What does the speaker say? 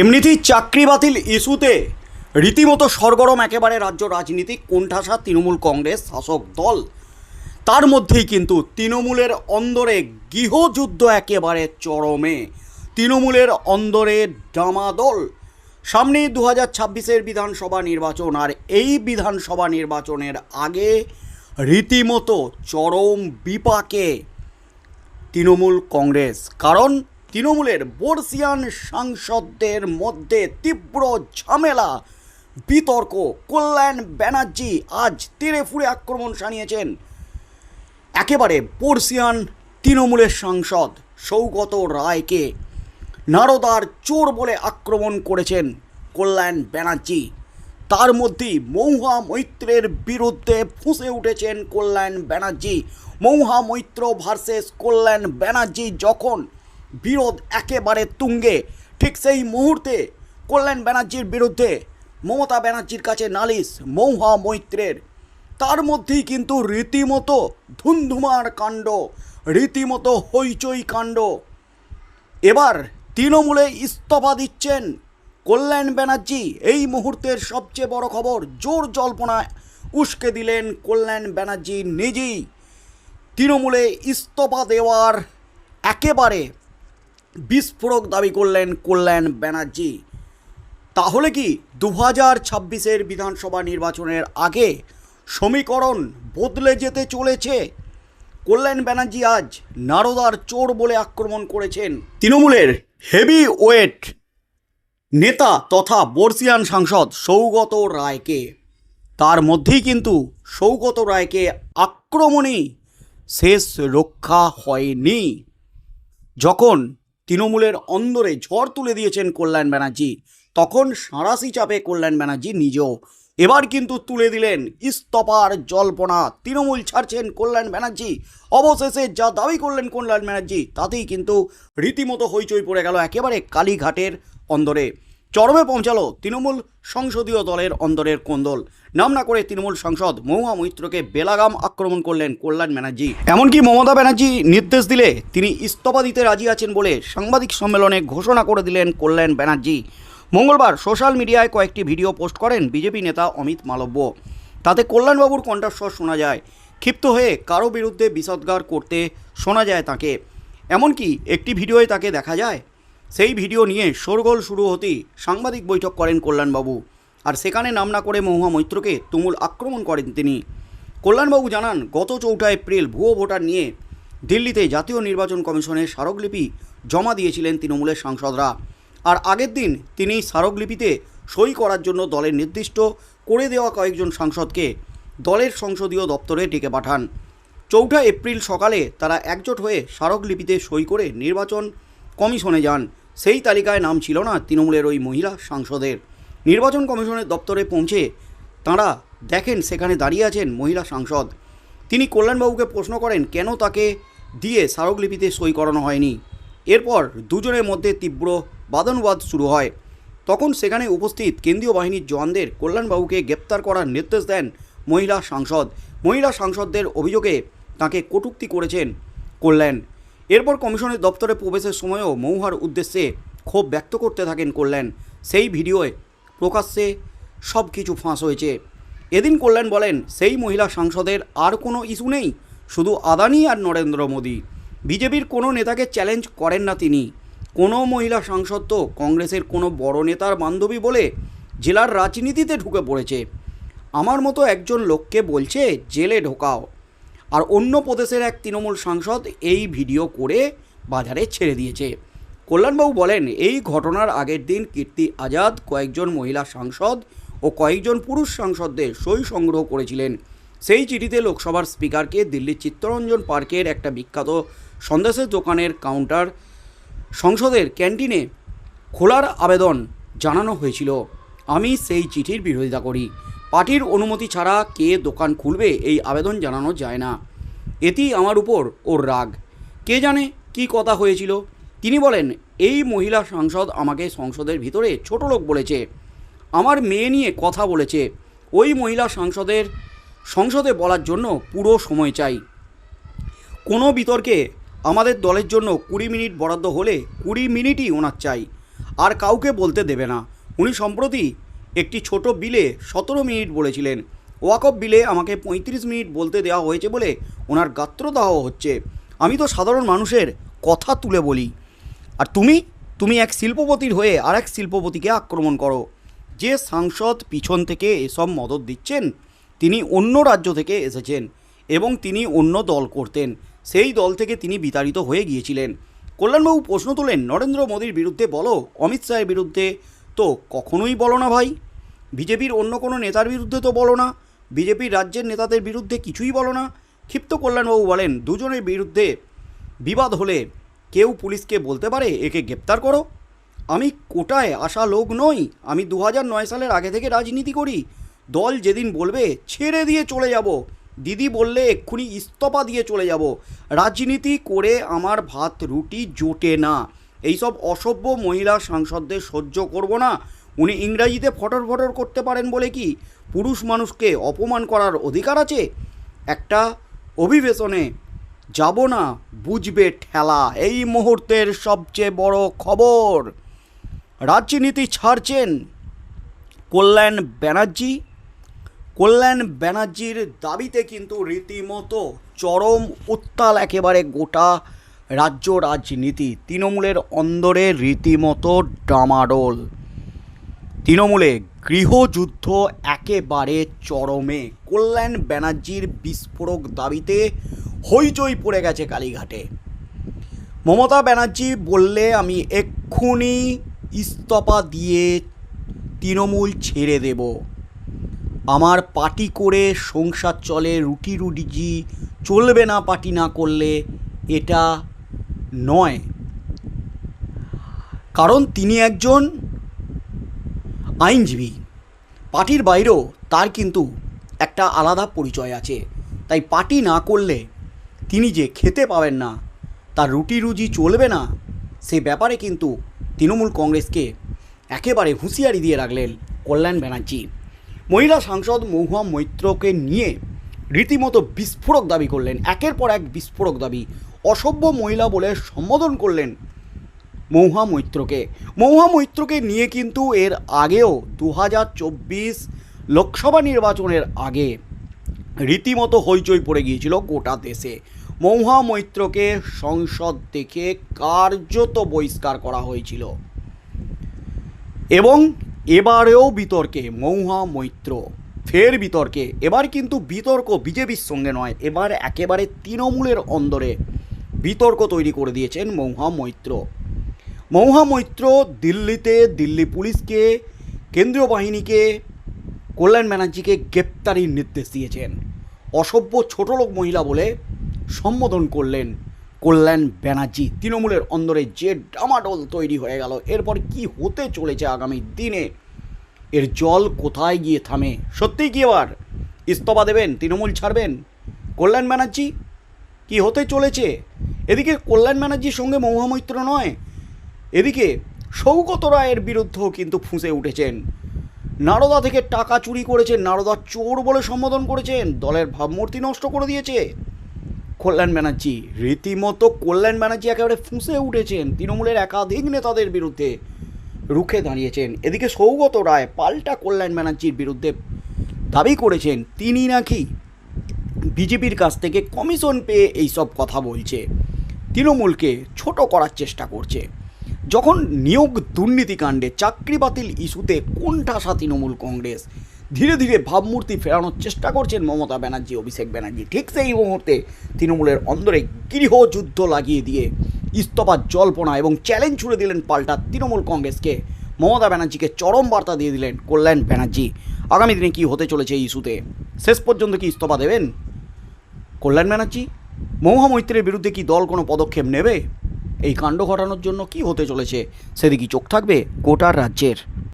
এমনিতেই চাকরি বাতিল ইস্যুতে রীতিমতো সরগরম একেবারে রাজ্য রাজনীতি, কোণঠাসা তৃণমূল কংগ্রেস শাসক দল। তার মধ্যেই কিন্তু তৃণমূলের অন্দরে গৃহযুদ্ধ একেবারে চরমে। তৃণমূলের অন্দরে ডামাদল সামনেই দু হাজার ছাব্বিশের বিধানসভা নির্বাচন আর এই বিধানসভা নির্বাচনের আগে রীতিমতো চরম বিপাকে তৃণমূল কংগ্রেস। কারণ তৃণমূলের বর্ষিয়ান সাংসদদের মধ্যে তীব্র ঝামেলা, বিতর্ক, কল্যাণ ব্যানার্জি আজ তীরে ফুরে আক্রমণ সানিয়েছেন একেবারে বর্ষিয়ান তৃণমূলের সাংসদ সৌগত রায়কে নারদার চোর বলে আক্রমণ করেছেন কল্যাণ ব্যানার্জি। তার মধ্যেই মৌহা মৈত্রের বিরুদ্ধে ফুঁসে উঠেছেন কল্যাণ ব্যানার্জি। মৌহা মৈত্র ভার্সেস কল্যাণ ব্যানার্জি যখন বিরোধ একেবারে তুঙ্গে। ঠিক সেই মুহূর্তে কল্যাণ ব্যানার্জির বিরুদ্ধে মমতা ব্যানার্জির কাছে নালিশ মৌহা মৈত্রের। তার মধ্যেই কিন্তু রীতিমতো ধুমধুমার কাণ্ড, রীতিমতো হইচই কাণ্ড। এবার তৃণমূলে ইস্তফা দিচ্ছেন কল্যাণ ব্যানার্জি। এই মুহূর্তের সবচেয়ে বড় খবর, জোর জল্পনায় উস্কে দিলেন কল্যাণ ব্যানার্জি নিজেই। তৃণমূলে ইস্তফা দেওয়ার একেবারে বিস্ফোরক দাবি করলেন কল্যাণ ব্যানার্জি। তাহলে কি দু হাজার ছাব্বিশের বিধানসভা নির্বাচনের আগে সমীকরণ বদলে যেতে চলেছে? কল্যাণ ব্যানার্জি আজ নারদার চোর বলে আক্রমণ করেছেন। তৃণমূলের হেভি ওয়েট নেতা তথা বর্ষিয়ান সাংসদ সৌগত রায়কে। তার মধ্যেই কিন্তু সৌগত রায়কে আক্রমণই শেষ রক্ষা হয়নি। যখন তৃণমূলের অন্দরে ঝড় তুলে দিয়েছেন কল্যাণ ব্যানার্জি। তখন সাঁড়াশি চাপে কল্যাণ ব্যানার্জি নিজেও। এবার কিন্তু তুলে দিলেন ইস্তফার জল্পনা। তৃণমূল ছাড়ছেন কল্যাণ ব্যানার্জি। অবশেষে যা দাবি করলেন কল্যাণ ব্যানার্জি, তাতেই কিন্তু রীতিমতো হইচই পড়ে গেল একেবারে কালীঘাটের অন্দরে। চরমে পৌঁছালো তৃণমূল সংসদীয় দলের অন্দরের কোন্দল। নাম না করে তৃণমূল সাংসদ মহুয়া মৈত্রকে বেলাগাম আক্রমণ করলেন কল্যাণ ব্যানার্জি। এমনকি মমতা ব্যানার্জি নির্দেশ দিলে তিনি ইস্তফা দিতে রাজি আছেন বলে সাংবাদিক সম্মেলনে ঘোষণা করে দিলেন কল্যাণ ব্যানার্জি। মঙ্গলবার সোশ্যাল মিডিয়ায় কয়েকটি ভিডিও পোস্ট করেন বিজেপি নেতা অমিত মালব্য। তাতে কল্যাণবাবুর কণ্ঠস্বর শোনা যায়। ক্ষিপ্ত হয়ে কারও বিরুদ্ধে বিষদগার করতে শোনা যায় তাকে। এমনকি একটি ভিডিওয়ে তাকে দেখা যায় সেই ভিডিও নিয়ে শোরগোল শুরু হতেই সাংবাদিক বৈঠক করেন কল্যাণবাবু। আর সেখানে নাম না করে মহুয়া মৈত্রকে তুমুল আক্রমণ করেন তিনি। কল্যাণবাবু জানান, গত চৌঠা এপ্রিল ভুয়ো ভোটার নিয়ে দিল্লিতে জাতীয় নির্বাচন কমিশনের স্মারকলিপি জমা দিয়েছিলেন তৃণমূলের সাংসদরা। আর আগের দিন তিনি স্মারকলিপিতে সই করার জন্য দলের নির্দিষ্ট করে দেওয়া কয়েকজন সাংসদকে দলের সংসদীয় দপ্তরে ডেকে পাঠান। চৌঠা এপ্রিল সকালে তারা একজোট হয়ে স্মারকলিপিতে সই করে নির্বাচন কমিশনে যান। সেই তালিকায় নাম ছিল না তৃণমূলের ওই মহিলা সাংসদের। নির্বাচন কমিশনের দপ্তরে পৌঁছে তাঁরা দেখেন সেখানে দাঁড়িয়ে আছেন মহিলা সাংসদ। তিনি কল্যাণবাবুকে প্রশ্ন করেন, কেন তাকে দিয়ে স্মারকলিপিতে সই করানো হয়নি? এরপর দুজনের মধ্যে তীব্র বাদানুবাদ শুরু হয়। তখন সেখানে উপস্থিত কেন্দ্রীয় বাহিনীর জওয়ানদের কল্যাণবাবুকে গ্রেপ্তার করার নির্দেশ দেন মহিলা সাংসদ। মহিলা সাংসদদের অভিযোগে তাকে কটূক্তি করেছেন কল্যাণ। এরপর কমিশনের দপ্তরে প্রবেশের সময়ও মৌহার উদ্দেশ্যে ক্ষোভ ব্যক্ত করতে থাকেন কল্যাণ। সেই ভিডিওয়ে প্রকাশ্যে সব কিছু ফাঁস হয়েছে। এদিন কল্যাণ বলেন, সেই মহিলা সাংসদের আর কোনো ইস্যু নেই, শুধু আদানি আর নরেন্দ্র মোদী। বিজেপির কোনো নেতাকে চ্যালেঞ্জ করেন না তিনি। কোনো মহিলা সাংসদ তো কংগ্রেসের কোনো বড় নেতার বান্ধবী বলে জেলার রাজনীতিতে ঢুকে পড়েছে। আমার মতো একজন লোককে বলছে, জেলে ঢোকাও। আর অন্য প্রদেশের এক তৃণমূল সাংসদ এই ভিডিও করে বাজারে ছেড়ে দিয়েছে। কল্যাণবাবু বলেন, এই ঘটনার আগের দিন কীর্তি আজাদ কয়েকজন মহিলা সাংসদ ও কয়েকজন পুরুষ সাংসদদের সই সংগ্রহ করেছিলেন। সেই চিঠিতে লোকসভার স্পিকারকে দিল্লির চিত্তরঞ্জন পার্কের একটা বিখ্যাত সন্দেশের দোকানের কাউন্টার সংসদের ক্যান্টিনে খোলার আবেদন জানানো হয়েছিল। আমি সেই চিঠির বিরোধিতা করি। পার্টির অনুমতি ছাড়া কে দোকান খুলবে এই আবেদন জানানো যায় না। এতেই আমার উপর ওর রাগ। কে জানে কি কথা হয়েছিল? তিনি বলেন, এই মহিলা সাংসদ আমাকে সংসদের ভিতরে ছোট লোক বলেছে। আমার মেয়ে নিয়ে কথা বলেছে। ওই মহিলা সাংসদের, সংসদে বলার জন্য পুরো সময় চাই। কোনো বিতর্কে আমাদের দলের জন্য কুড়ি মিনিট বরাদ্দ হলে কুড়ি মিনিটই ওনার চাই। আর কাউকে বলতে দেবে না। উনি সম্প্রতি একটি ছোট বিলে সতেরো মিনিট বলেছিলেন। ওয়াকফ বিলে আমাকে পঁয়ত্রিশ মিনিট বলতে দেওয়া হয়েছে বলে ওনার গাত্রদাহ হচ্ছে। আমি তো সাধারণ মানুষের কথা তুলে বলি। আর তুমি? তুমি এক শিল্পপতির হয়ে আর এক শিল্পপতিকে আক্রমণ করো। যে সাংসদ পিছন থেকে এসব মদত দিচ্ছেন, তিনি অন্য রাজ্য থেকে এসেছেন এবং তিনি অন্য দল করতেন। সেই দল থেকে তিনি বিতাড়িত হয়ে গিয়েছিলেন। কল্যাণবাবু প্রশ্ন তোলেন, নরেন্দ্র মোদীর বিরুদ্ধে বলো, অমিত শাহের বিরুদ্ধে তো কখনোই বলো না ভাই। বিজেপির অন্য কোনো নেতার বিরুদ্ধে তো বলো না। বিজেপির রাজ্যের নেতাদের বিরুদ্ধে কিছুই বলো না। ক্ষিপ্ত কল্যাণবাবু বলেন, দুজনের বিরুদ্ধে বিবাদ হলে কেউ পুলিশকে বলতে পারে, একে গ্রেপ্তার করো। আমি কোটায় আসা লোক নই, আমি দু নয় সালের আগে থেকে রাজনীতি করি। দল যেদিন বলবে, ছেড়ে দিয়ে চলে যাব। দিদি বললে, এক্ষুনি ইস্তফা দিয়ে চলে যাব। রাজনীতি করে আমার ভাত রুটি জোটে না। এইসব অসভ্য মহিলা সাংসদদের সহ্য করব না। উনি ইংরাজিতে ফটর ফটর করতে পারেন বলে কি? পুরুষ মানুষকে অপমান করার অধিকার আছে? একটা অভিবেশনে যাব না, বুঝবে ঠেলা। এই মুহূর্তের সবচেয়ে বড় খবর, রাজনীতি ছাড়ছেন কল্যাণ ব্যানার্জি। কল্যাণ ব্যানার্জির দাবিতে কিন্তু রীতিমতো চরম উত্তাল একেবারে গোটা রাজ্য রাজনীতি। তৃণমূলের অন্দরে রীতিমতো ডামাডোল। তৃণমূলে গৃহযুদ্ধ একেবারে চরমে। কল্যাণ ব্যানার্জির বিস্ফোরক দাবিতে হইচই পড়ে গেছে কালীঘাটে। মমতা ব্যানার্জি বললে, আমি এক্ষুনি ইস্তফা দিয়ে তৃণমূল ছেড়ে দেব। আমার পার্টি করে সংসার চলে রুটি রুটিজি চলবে না, পার্টি না করলে এটা নয়। কারণ তিনি একজন আইনজীবী। পার্টির বাইরেও তার কিন্তু একটা আলাদা পরিচয় আছে। তাই পার্টি না করলে তিনি যে খেতে পাবেন না, তার রুটি রুজি চলবে না, সে ব্যাপারে কিন্তু তৃণমূল কংগ্রেসকে একেবারে হুঁশিয়ারি দিয়ে রাখলেন কল্যাণ ব্যানার্জি। মহিলা সাংসদ মহুয়া মৈত্রকে নিয়ে রীতিমতো বিস্ফোরক দাবি করলেন। একের পর এক বিস্ফোরক দাবি অসভ্য মহিলা বলে সম্বোধন করলেন মৌহা মৈত্রকে মৌহা মৈত্রকে নিয়ে কিন্তু এর আগেও দু হাজার চব্বিশ লোকসভা নির্বাচনের আগে রীতিমতো হইচই পড়ে গিয়েছিল গোটা দেশে। মৌহা মৈত্রকে সংসদ থেকে কার্যত বহিষ্কার করা হয়েছিল। এবং এবারেও বিতর্কে মৌহা মৈত্র ফের বিতর্কে। এবার কিন্তু বিতর্ক বিজেপির সঙ্গে নয়, এবার একেবারে তৃণমূলের অন্দরে বিতর্ক তৈরি করে দিয়েছেন মৌহা মৈত্র। মৌহা মৈত্র দিল্লিতে দিল্লি পুলিশকে, কেন্দ্রীয় বাহিনীকে, কল্যাণ ব্যানার্জিকে গ্রেপ্তারির নির্দেশ দিয়েছেন। অসভ্য ছোটলোক মহিলা বলে সম্বোধন করলেন কল্যাণ ব্যানার্জি। তৃণমূলের অন্দরে যে ডামাডোল তৈরি হয়ে গেল, এরপর কি হতে চলেছে আগামী দিনে? এর জল কোথায় গিয়ে থামে? সত্যিই কি এবার ইস্তফা দেবেন? তৃণমূল ছাড়বেন? কল্যাণ ব্যানার্জি কি হতে চলেছে? এদিকে কল্যাণ ব্যানার্জির সঙ্গে মৌহামৈত্র নয়, এদিকে সৌগত রায়ের বিরুদ্ধেও কিন্তু ফুঁসে উঠেছেন। নারদা থেকে টাকা চুরি করেছেন নারদা চোর বলে সম্বোধন করেছেন, দলের ভাবমূর্তি নষ্ট করে দিয়েছে। কল্যাণ ব্যানার্জি, রীতিমতো কল্যাণ ব্যানার্জি একেবারে ফুঁসে উঠেছেন, তৃণমূলের একাধিক নেতাদের বিরুদ্ধে রুখে দাঁড়িয়েছেন। এদিকে সৌগত রায় পাল্টা কল্যাণ ব্যানার্জির বিরুদ্ধে দাবি করেছেন, তিনি নাকি বিজেপির কাছ থেকে কমিশন পেয়ে এইসব কথা বলছে। তৃণমূলকে ছোট করার চেষ্টা করছে। যখন নিয়োগ দুর্নীতিকাণ্ডে চাকরি বাতিল ইস্যুতে কোণঠাসা তৃণমূল কংগ্রেস? ধীরে ধীরে ভাবমূর্তি ফেরানোর চেষ্টা করছেন মমতা ব্যানার্জি, অভিষেক ব্যানার্জি। ঠিক সেই মুহূর্তে তৃণমূলের অন্দরে গৃহযুদ্ধ লাগিয়ে দিয়ে ইস্তফার জল্পনা এবং চ্যালেঞ্জ ছুড়ে দিলেন পাল্টা তৃণমূল কংগ্রেসকে। মমতা ব্যানার্জিকে চরম বার্তা দিয়ে দিলেন কল্যাণ ব্যানার্জি। আগামী দিনে কী হতে চলেছে এই ইস্যুতে? শেষ পর্যন্ত কি ইস্তফা দেবেন? কল্যাণ ব্যানার্জি, মৌহা মৈত্রের বিরুদ্ধে কি দল কোনো পদক্ষেপ নেবে? এই কাণ্ড ঘটানোর জন্য কি হতে চলেছে? সেদিকে চোখ থাকবে? গোটা রাজ্যের